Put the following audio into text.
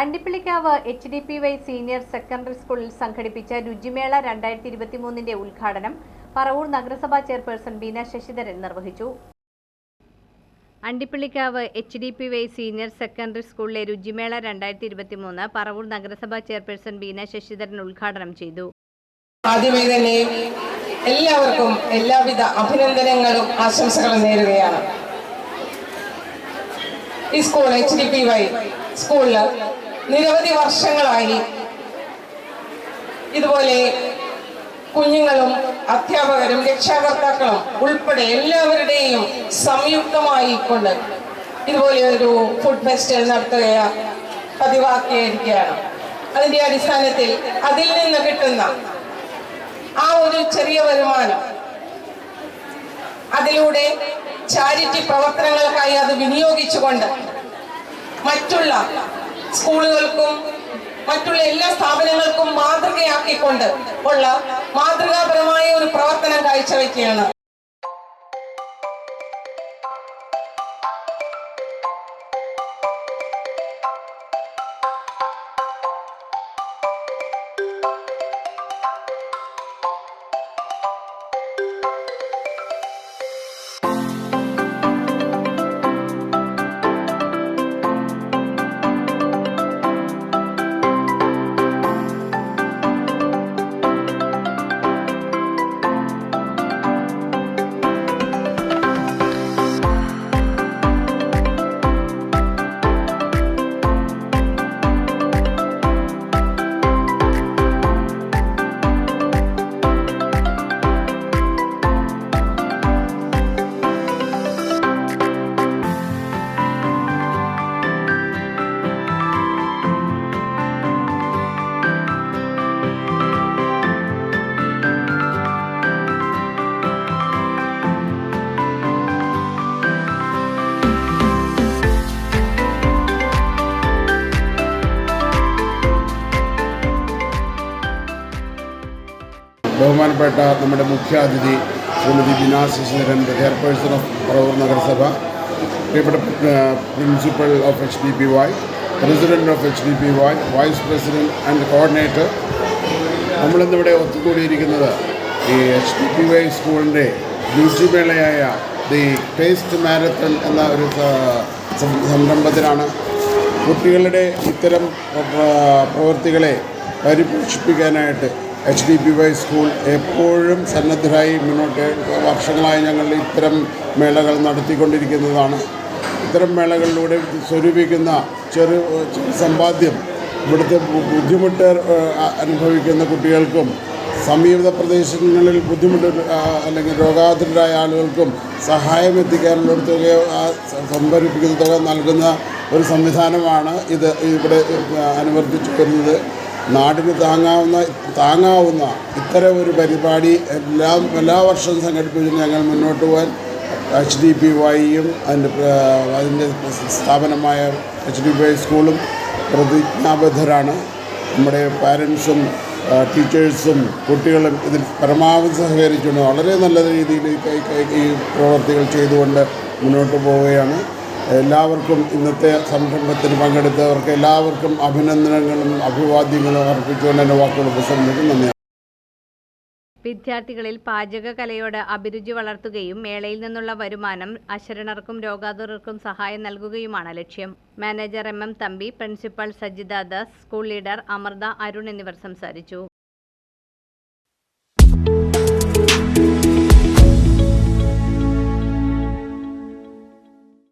Andippillikavu H D P Y senior secondary സ്കൂളിൽ സംഘടിപ്പിച്ച രുചിമേള രണ്ടായിരത്തി ഇരുപത്തി മൂന്നിന്റെ ഉദ്ഘാടനം പറവൂർ നഗരസഭാ ചെയർപേഴ്സൺ ബീന ശശിധരൻ നിർവഹിച്ചു. Andippillikavu H D P Y senior secondary സ്കൂളിലെ രുചിമേള രണ്ടായിരത്തി ഇരുപത്തി മൂന്ന് പറവൂർ നഗരസഭാ ചെയർപേഴ്സൺ ബീന ശശിധരൻ ഉദ്ഘാടനം ചെയ്തു. ആദ്യമേ തന്നെ എല്ലാവർക്കും എല്ലാവിധ അഭിനന്ദനങ്ങളും ആശംസകളും നേരുകയാണ്. ഈ school H D P Y സ്കൂളിൽ നിരവധി വർഷങ്ങളായി ഇതുപോലെ കുഞ്ഞുങ്ങളും അധ്യാപകരും രക്ഷാകർത്താക്കളും ഉൾപ്പെടെ എല്ലാവരുടെയും സംയുക്തമായി കൊണ്ട് ഇതുപോലെ ഒരു ഫുഡ് ഫെസ്റ്റിവൽ നടത്തുക പതിവാക്കിയിരിക്കുകയാണ്. അതിന്റെ അടിസ്ഥാനത്തിൽ അതിൽ നിന്ന് കിട്ടുന്ന ആ ഒരു ചെറിയ വരുമാനം അതിലൂടെ ചാരിറ്റി പ്രവർത്തനങ്ങൾക്കായി അത് വിനിയോഗിച്ചുകൊണ്ട് മറ്റുള്ള സ്കൂളുകൾക്കും മറ്റുള്ള എല്ലാ സ്ഥാപനങ്ങൾക്കും മാതൃകയാക്കിക്കൊണ്ട് ഉള്ള മാതൃകാപരമായ ഒരു പ്രവർത്തനം കാഴ്ചവെക്കുകയാണ്. ബഹുമാനപ്പെട്ട നമ്മുടെ മുഖ്യാതിഥി ശ്രീമതി ബിനാ ശശിധരൻ ചെയർപേഴ്സൺ ഓഫ് പറവൂർ നഗരസഭ പ്രിയപ്പെട്ട principal of H D P Y president of H D P Y vice president and coordinator നമ്മളിന്നിവിടെ ഒത്തുകൂടിയിരിക്കുന്നത് ഈ എച്ച് ഡി പി വൈ സ്കൂളിന്റെ രുചിമേളയായ ദി ടേസ്റ്റ് മാരത്തൺ എന്ന ഒരു സംരംഭത്തിലാണ് കുട്ടികളുടെ ഇത്തരം പ്ര- പ്രവൃത്തികളെ പരിപോഷിപ്പിക്കാനായിട്ട് H D P Y school എപ്പോഴും സന്നദ്ധരായി മുന്നോട്ട് വർഷങ്ങളായി ഞങ്ങൾ ഇത്തരം മേളകൾ നടത്തിക്കൊണ്ടിരിക്കുന്നതാണ്. ഇത്തരം മേളകളിലൂടെ സ്വരൂപിക്കുന്ന ചെറു സമ്പാദ്യം ഇവിടുത്തെ ബു- ബുദ്ധിമുട്ട് അനുഭവിക്കുന്ന കുട്ടികൾക്കും സമീപ പ്രദേശങ്ങളിൽ ബുദ്ധിമുട്ട് അല്ലെങ്കിൽ രോഗാതുരരായ ആളുകൾക്കും സഹായം എത്തിക്കാനുള്ള ഒരു തുക സംഭരിപ്പിക്കുന്ന തുക നൽകുന്ന ഒരു സംവിധാനമാണ് ഇത് ഇവിടെ അനുവർത്തിച്ചു വരുന്നത് നാടിന് താങ്ങാവുന്ന താങ്ങാവുന്ന ഇത്തരം ഒരു പരിപാടി എല്ലാ എല്ലാ വർഷവും സംഘടിപ്പിച്ച് ഞങ്ങൾ മുന്നോട്ട് പോകാൻ എച്ച് ഡി പി വൈയും അതിന്റെ അതിന്റെ സ്ഥാപനമായ എച്ച് ഡി പി വൈ സ്കൂളും പ്രതിജ്ഞാബദ്ധരാണ്. നമ്മുടെ പാരൻസും ടീച്ചേഴ്സും കുട്ടികളും ഇതിൽ പരമാവധി സഹകരിച്ചുകൊണ്ട് വളരെ നല്ല രീതിയിൽ ഈ പ്രവർത്തികൾ ചെയ്തുകൊണ്ട് മുന്നോട്ട് പോവുകയാണ്. എല്ലാവർക്കും ഇന്നത്തെ സംരംഭത്തിൽ പങ്കെടുത്തവർക്ക് എല്ലാവർക്കും അഭിനന്ദനങ്ങളും അഭിവാദ്യങ്ങളും അർപ്പിച്ചുകൊണ്ട് എന്റെ വാക്കുകൾ പ്രസംഗിക്കും നന്ദി. വിദ്യാർത്ഥികളിൽ പാചകകലയോട് അഭിരുചി വളർത്തുകയും മേളയിൽ നിന്നുള്ള വരുമാനം അശരണർക്കും രോഗാതുരർക്കും സഹായം നൽകുകയുമാണ് ലക്ഷ്യം. Manager M M Thampi principal Sajitha Das school leader Amritha Arun എന്നിവർ സംസാരിച്ചു.